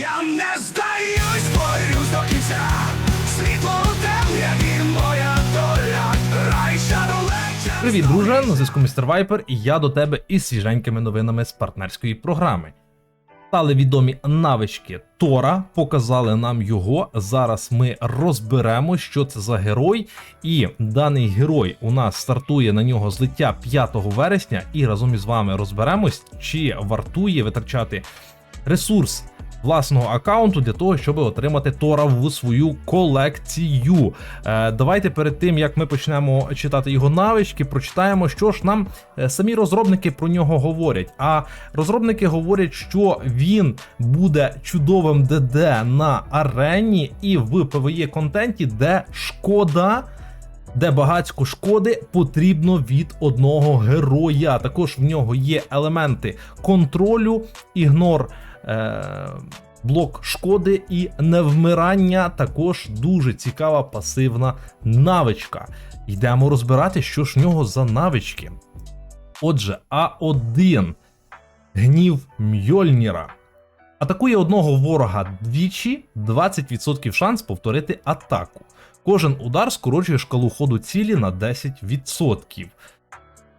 Я не здаюсь, борюсь до кінця. Світло у темряві моя доля. Рай шарулеча. Привіт, друже! На зв'язку містер Вайпер, і я до тебе із свіженькими новинами з партнерської програми. Стали відомі навички Тора, показали нам його. Зараз ми розберемо, що це за герой. І даний герой у нас стартує на нього злиття 5 вересня, і разом із вами розберемось, чи вартує витрачати ресурс власного аккаунту для того, щоб отримати Тора в свою колекцію. Е, давайте перед тим як ми почнемо читати його навички, прочитаємо, що ж нам е, самі розробники про нього говорять. А розробники говорять, що він буде чудовим ДД на арені і в PvE контенті, де шкода. Де багатько шкоди потрібно від одного героя. Також в нього є елементи контролю, ігнор, е, блок шкоди і невмирання. Також дуже цікава пасивна навичка. Йдемо розбирати, що ж в нього за навички. Отже, А1 гнів Мьольніра. Атакує одного ворога двічі, 20% шанс повторити атаку. Кожен удар скорочує шкалу ходу цілі на 10%.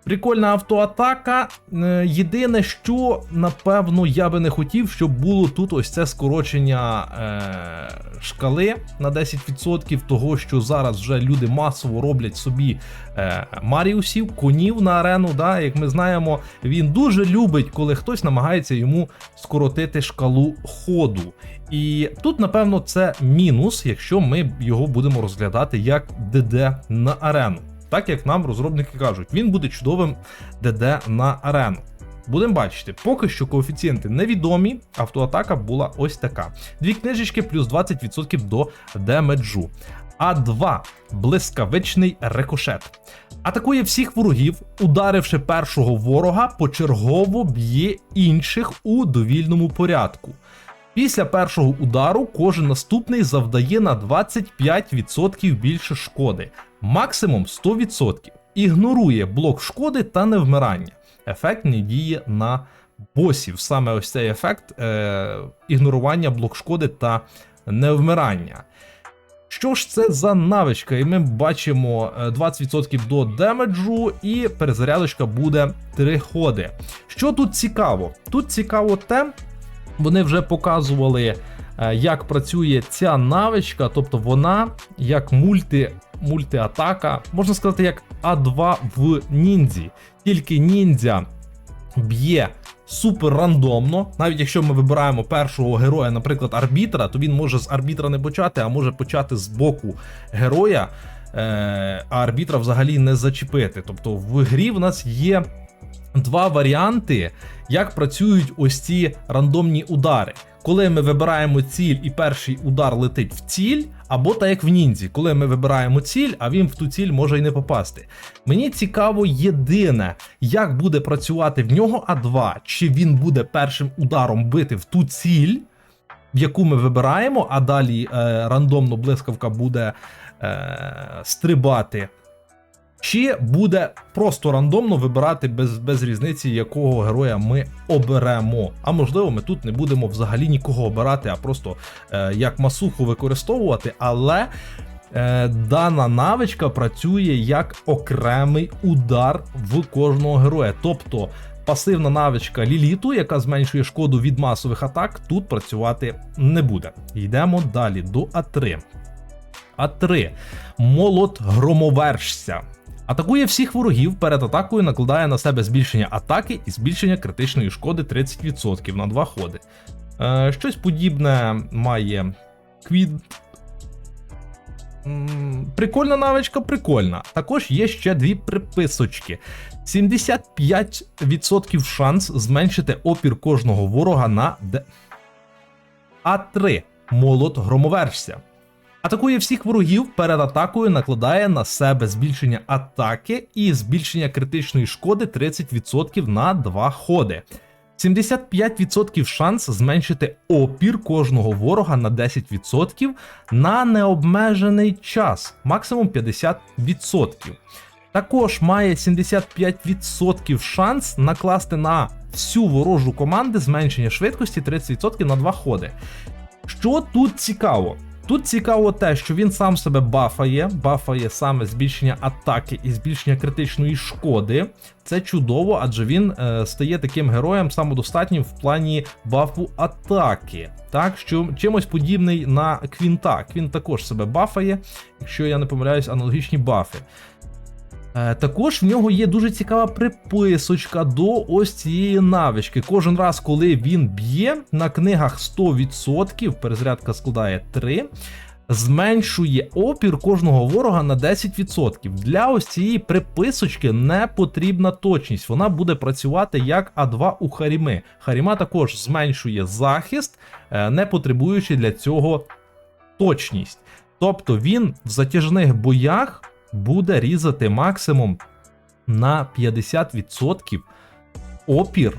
Прикольна автоатака. Е, Єдине, що напевно я би не хотів, щоб було тут ось це скорочення е, шкали на 10%, того що зараз вже люди масово роблять собі е, Маріусів, конів на арену. Да? Як ми знаємо, він дуже любить, коли хтось намагається йому скоротити шкалу ходу. І тут, напевно, це мінус, якщо ми його будемо розглядати як ДД на арену. Так як нам розробники кажуть, він буде чудовим ДД на арену. Будемо бачити, поки що коефіцієнти невідомі, автоатака була ось така. Дві книжечки плюс 20% до демеджу. А2 блискавичний рикошет. Атакує всіх ворогів, ударивши першого ворога, почергово б'є інших у довільному порядку. Після першого удару кожен наступний завдає на 25% більше шкоди, максимум 100%. Ігнорує блок шкоди та невмирання. Ефект не діє на босів. Саме ось цей ефект е, ігнорування блок шкоди та невмирання. Що ж це за навичка? І ми бачимо е, 20% до демеджу, і перезарядочка буде 3 ходи. Що тут цікаво? Тут цікаво те, вони вже показували, е, як працює ця навичка, тобто вона як мульти, мультиатака, можна сказати, як А2 в ніндзі. Тільки ніндзя б'є супер рандомно. Навіть якщо ми вибираємо першого героя, наприклад, арбітра, то він може з арбітра не почати, а може почати з боку героя, е, а арбітра взагалі не зачепити. Тобто в грі в нас є два варіанти, як працюють ось ці рандомні удари. Коли ми вибираємо ціль і перший удар летить в ціль, або так як в ніндзі, коли ми вибираємо ціль, а він в ту ціль може й не попасти. Мені цікаво єдине, як буде працювати в нього А2, чи він буде першим ударом бити в ту ціль, в яку ми вибираємо, а далі е, рандомно блискавка буде е, стрибати. Чи буде просто рандомно вибирати без, без різниці, якого героя ми оберемо. А можливо, ми тут не будемо взагалі нікого обирати, а просто е, як масуху використовувати. Але е, дана навичка працює як окремий удар в кожного героя. Тобто пасивна навичка Ліліту, яка зменшує шкоду від масових атак, тут працювати не буде. Йдемо далі до А3. А3. Молот громовержця. Атакує всіх ворогів, перед атакою накладає на себе збільшення атаки і збільшення критичної шкоди 30% на два ходи. Е, щось подібне має Квід. Прикольна навичка, прикольна. Також є ще дві приписочки: 75% шанс зменшити опір кожного ворога на Д. А3 молот громовержця. Атакує всіх ворогів перед атакою накладає на себе збільшення атаки і збільшення критичної шкоди 30% на 2 ходи. 75% шанс зменшити опір кожного ворога на 10% на необмежений час, максимум 50%. Також має 75% шанс накласти на всю ворожу команду зменшення швидкості 30% на 2 ходи. Що тут цікаво? Тут цікаво те, що він сам себе бафає, бафає саме збільшення атаки і збільшення критичної шкоди. Це чудово, адже він е, стає таким героєм самодостатнім в плані бафу атаки. Так, що чимось подібний на Квінта. Квін також себе бафає, якщо я не помиляюсь, аналогічні бафи. Е, Також в нього є дуже цікава приписочка до ось цієї навички. Кожен раз, коли він б'є на книгах 100%, перезарядка складає 3, зменшує опір кожного ворога на 10%. Для ось цієї приписочки не потрібна точність. Вона буде працювати як А2 у Харіми. Харіма також зменшує захист, е, не потребуючи для цього точність. Тобто він в затяжних боях буде різати максимум на 50% опір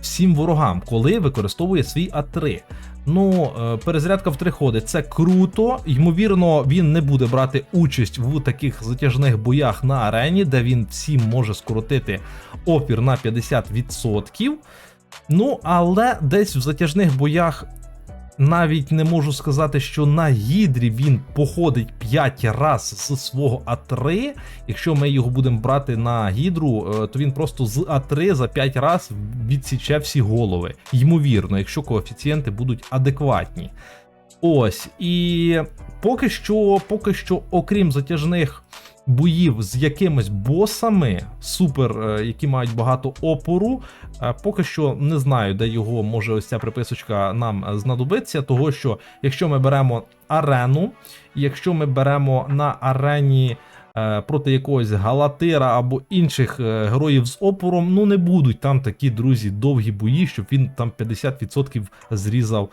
всім ворогам, коли використовує свій А3. Ну, е, перезарядка в три ходи це круто. Ймовірно, він не буде брати участь в таких затяжних боях на арені, де він всім може скоротити опір на 50%. Ну, але десь в затяжних боях навіть не можу сказати, що на гідрі він походить 5 раз з свого А3. Якщо ми його будемо брати на гідру, е, то він просто з А3 за 5 раз відсіче всі голови. Ймовірно, якщо коефіцієнти будуть адекватні. Ось, і поки що, поки що, окрім затяжних боїв з якимись босами, супер, е, які мають багато опору, е, поки що не знаю, де його може ось ця приписочка нам е, знадобиться, того що якщо ми беремо арену, якщо ми беремо на арені. Проти якогось Галатира або інших героїв з опором, ну не будуть там такі друзі довгі бої, щоб він там 50% зрізав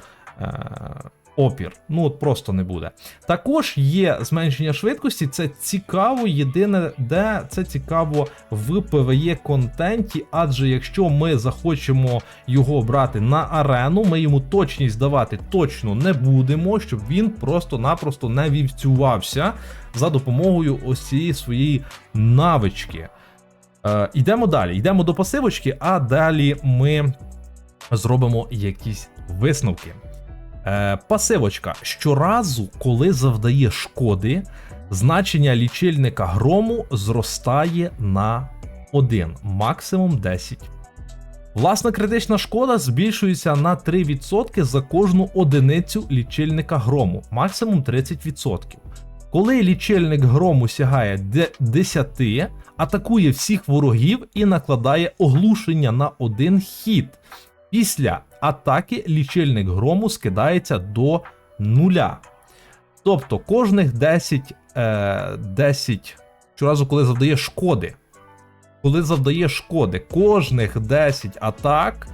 опір. Ну от просто не буде. Також є зменшення швидкості, це цікаво. Єдине, де це цікаво в PvE контенті, адже якщо ми захочемо його брати на арену, ми йому точність давати точно не будемо, щоб він просто-напросто не вівцювався за допомогою ось цієї своєї навички. Е, йдемо далі, йдемо до пасивочки, а далі ми зробимо якісь висновки. Е, пасивочка. Щоразу, коли завдає шкоди, значення лічильника грому зростає на 1, максимум 10. Власна критична шкода збільшується на 3% за кожну одиницю лічильника грому, максимум 30%. Коли лічильник грому сягає 10, атакує всіх ворогів і накладає оглушення на один хід. Після атаки лічильник грому скидається до нуля. Тобто кожних 10, е, 10 щоразу, коли завдає шкоди. Коли завдає шкоди, кожних 10 атак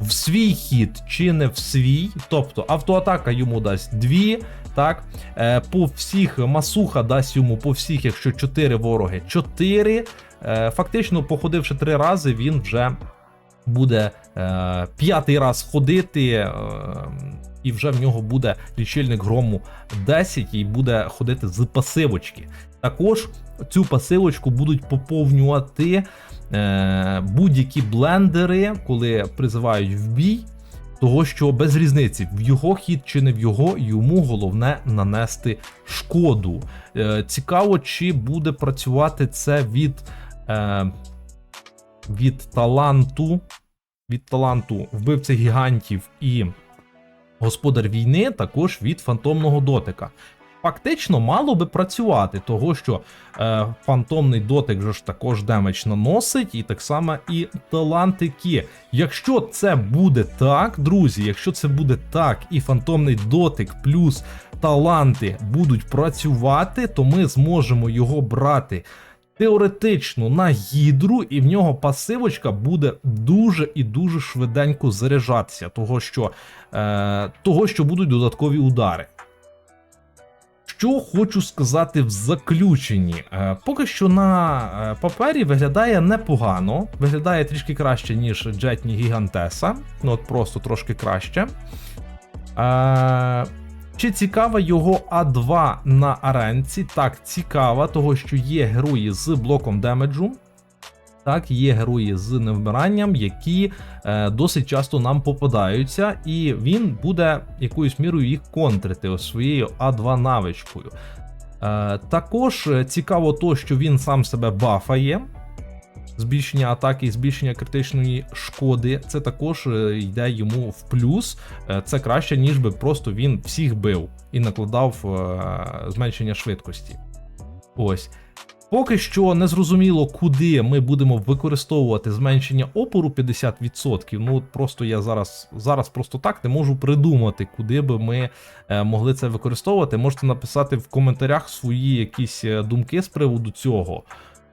в свій хід чи не в свій, тобто автоатака йому дасть 2, так, е, по всіх масуха дасть йому по всіх, якщо 4 вороги 4. Е, фактично, походивши 3 рази, він вже буде е, п'ятий раз ходити, е, і вже в нього буде лічильник грому 10 і буде ходити з пасивочки. Також цю пасивочку будуть поповнювати е, будь-які блендери, коли призивають в бій. Того, що без різниці, в його хід чи не в його, йому головне нанести шкоду. Е, цікаво, чи буде працювати це від, е, від таланту, від таланту вбивця гігантів і господар війни, також від фантомного дотика. Фактично мало би працювати, того що е, фантомний дотик же ж також демедж наносить, і так само і талантики. Якщо це буде так, друзі, якщо це буде так, і фантомний дотик плюс таланти будуть працювати, то ми зможемо його брати теоретично на гідру, і в нього пасивочка буде дуже і дуже швиденько заряджатися, того що, е, того, що будуть додаткові удари. Що хочу сказати в заключенні. Е, Поки що на е, папері виглядає непогано, виглядає трішки краще, ніж Джетні Гігантеса. Ну от просто трошки краще. Чи цікава його А2 на аренці? Так, цікава, того що є герої з блоком демеджу. Так, є герої з невмиранням, які е, досить часто нам попадаються, і він буде якоюсь мірою їх контрити своєю А2 навичкою. Е, також е, цікаво то, що він сам себе бафає. Збільшення атаки збільшення критичної шкоди. Це також е, йде йому в плюс. Е, Це краще, ніж би просто він всіх бив і накладав е, зменшення швидкості. Ось. Поки що не зрозуміло, куди ми будемо використовувати зменшення опору 50%. Ну просто я зараз, зараз просто так не можу придумати, куди би ми могли це використовувати. Можете написати в коментарях свої якісь думки з приводу цього.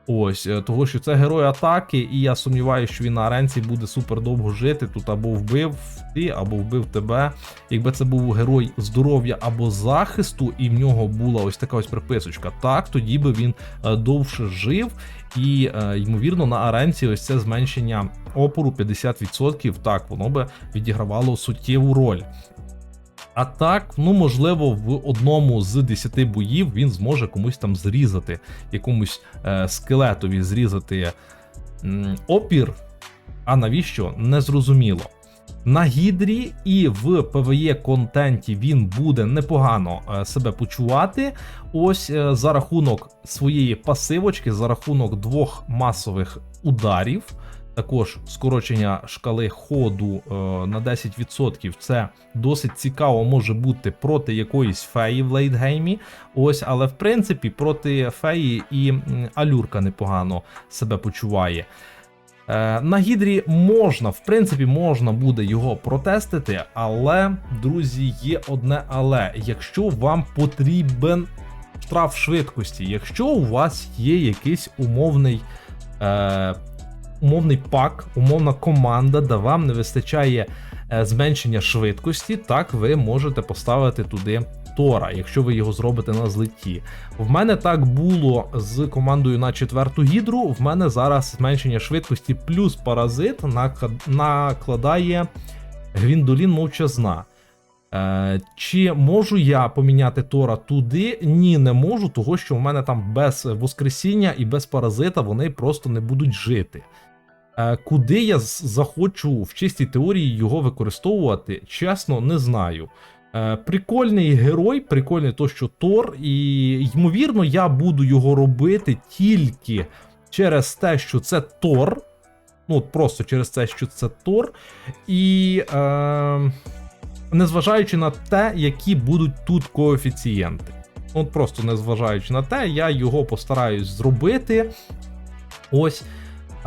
Ось, е, того, що це герой атаки, і я сумніваюся, що він на аренці буде супер довго жити. Тут або вбив ти, або вбив тебе. Якби це був герой здоров'я або захисту, і в нього була ось така ось приписочка, так тоді би він е, довше жив. І, е, ймовірно, на аренці ось це зменшення опору 50%, так, воно би відігравало суттєву роль. А так, ну можливо, в одному з 10 боїв він зможе комусь там зрізати, якомусь е, скелетові зрізати м, опір. А навіщо? Незрозуміло. На гідрі і в ПВЕ контенті він буде непогано е, себе почувати. Ось е, за рахунок своєї пасивочки, за рахунок двох масових ударів. Також скорочення шкали ходу е, на 10%. Це досить цікаво може бути проти якоїсь феї в лейтгеймі. Ось, але в принципі проти феї і алюрка непогано себе почуває. Е, На гідрі можна, в принципі, можна буде його протестити, але, друзі, є одне але. Якщо вам потрібен штраф швидкості, якщо у вас є якийсь умовний. Е, Умовний пак, умовна команда, де вам не вистачає е, зменшення швидкості, так ви можете поставити туди Тора, якщо ви його зробите на злеті. В мене так було з командою на четверту гідру. В мене зараз зменшення швидкості плюс паразит накладає Гвіндолін мовчазна. Е, чи можу я поміняти Тора туди? Ні, не можу, того що в мене там без воскресіння і без паразита вони просто не будуть жити. Е, Куди я захочу в чистій теорії його використовувати, чесно, не знаю. Е, Прикольний герой, прикольний то, що Тор, і ймовірно, я буду його робити тільки через те, що це Тор. Ну, от просто через те, що це Тор. І. Е, незважаючи на те, які будуть тут коефіцієнти. От просто незважаючи на те, я його постараюсь зробити. Ось.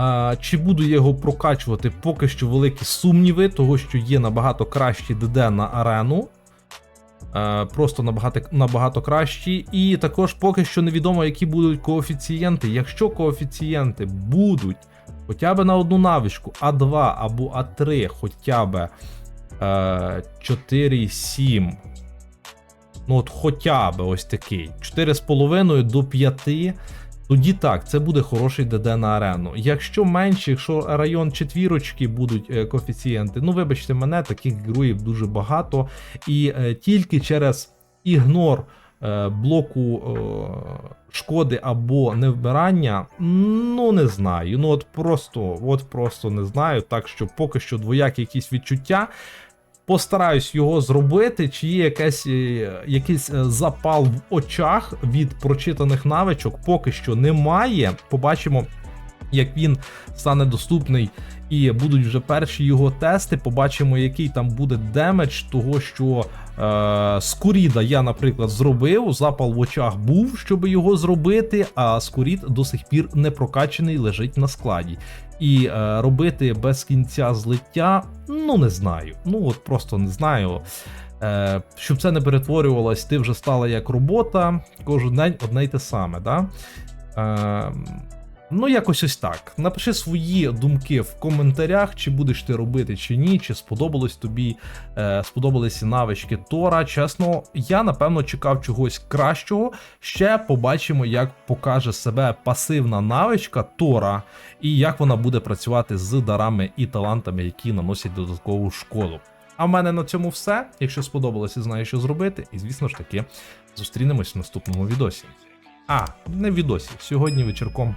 А, чи буду я його прокачувати, поки що великі сумніви, того що є набагато кращі ДД на арену. Е, просто набагато, набагато кращі. І також поки що невідомо, які будуть коефіцієнти. Якщо коефіцієнти будуть хоча б на одну навичку А2 або А3, хоча б е, 4,7. Ну, от хоча б ось такий. 4,5 до 5. Тоді так, це буде хороший ДД на арену. Якщо менше, якщо район четвірочки будуть е, коефіцієнти, ну вибачте мене, таких героїв дуже багато. І е, тільки через ігнор е, блоку шкоди або невбирання, ну не знаю. Ну от просто, от просто не знаю. Так що поки що двоякі якісь відчуття. Постараюсь його зробити, чи є якась, е, якийсь е, запал в очах від прочитаних навичок, поки що немає. Побачимо, як він стане доступний, і будуть вже перші його тести. Побачимо, який там буде демедж, того що е, Скуріда я, наприклад, зробив. Запал в очах був, щоб його зробити, а Скурід до сих пір не прокачаний, лежить на складі. І е, робити без кінця злиття, ну не знаю. Ну от просто не знаю. Е, щоб це не перетворювалось, ти вже стала як робота, кожен день одне й те саме. Да? Е, ну, якось ось так. Напиши свої думки в коментарях, чи будеш ти робити, чи ні, чи сподобалось тобі, е, сподобалися навички Тора. Чесно, я напевно чекав чогось кращого. Ще побачимо, як покаже себе пасивна навичка Тора, і як вона буде працювати з дарами і талантами, які наносять додаткову шкоду. А в мене на цьому все. Якщо сподобалось і знаю, що зробити, і звісно ж таки, зустрінемось в наступному відосі. А, не в відосі, сьогодні вечірком